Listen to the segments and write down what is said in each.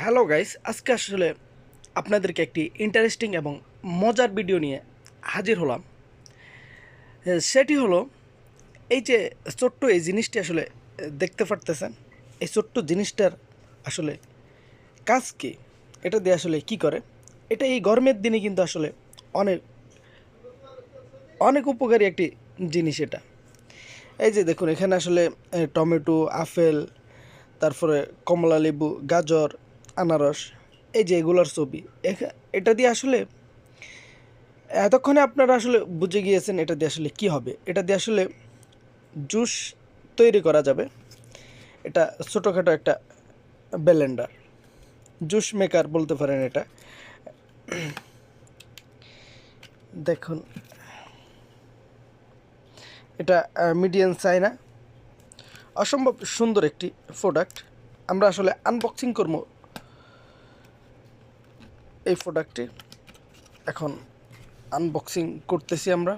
Hello guys, আজকে আসলে আপনাদেরকে একটি ইন্টারেস্টিং এবং মজার ভিডিও নিয়ে হাজির হলাম। সেটি হলো এই যে ছোট্ট এই জিনিসটি আসলে দেখতে পারতেছেন, এই ছোট্ট জিনিসটার আসলে কাজ কি? এটা দিয়ে আসলে কি করে? এটা এই গরমের দিনে কিন্তু আসলে অনেক অনেক উপকারী একটি জিনিস এটা। এই যে দেখুন, এখানে আসলে টমেটো, আপেল, তারপরে কমলা লেবু গাজর আনারস, এই যে এগুলোর ছবি এটা দিয়ে আসলে, এতক্ষণে আপনারা আসলে বুঝে গিয়েছেন এটা দিয়ে আসলে কি হবে। এটা দিয়ে আসলে জুস তৈরি করা যাবে। এটা ছোটোখাটো একটা ব্লেন্ডার। জুস মেকার বলতে পারেন এটা। দেখুন। এটা মিডিয়াম চাইনা। অসম্ভব সুন্দর একটি প্রোডাক্ট আমরা আসলে আনবক্সিং করব এই প্রোডাক্টটি এখন আনবক্সিং করতেছি আমরা।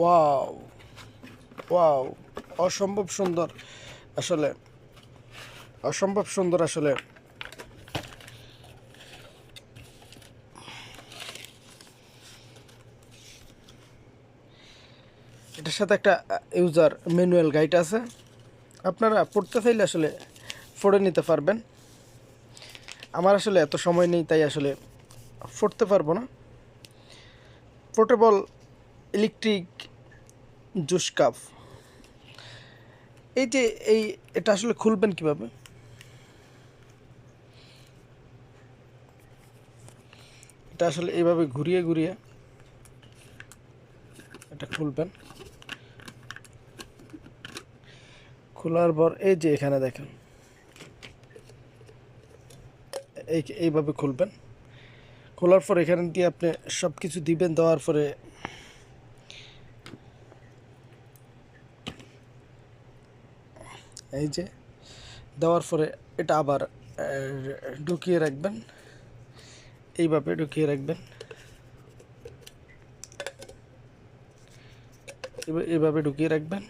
ওয়াও ওয়াও অসম্ভব সুন্দর। আসলে অসম্ভব সুন্দর আসলে। এটার সাথে একটা ইউজার ম্যানুয়াল গাইড আছে। আপনারা পড়তে চাইলে আসলে পড়ে নিতে পারবেন। আমার আসলে এত সময় নেই, তাই আসলে পড়তে পারব না। Portable electric juice cup. এই যে এই, এটা আসলে খুলবেন কীভাবে? এটা আসলে এইভাবে ঘুরিয়ে ঘুরিয়ে এটা খুলবেন। খোলার পর এই যে এখানে দেখেন, এই এইভাবে খুলবেন। খোলার পর এখানে দিয়ে আপনি সব কিছু দিবেন, দেওয়ার পরে এই যে দেওয়ার পরে এটা আবার ঢুকিয়ে রাখবেন। এইভাবে ঢুকিয়ে রাখবেন। এভাবে- ঢুকিয়ে রাখবেন।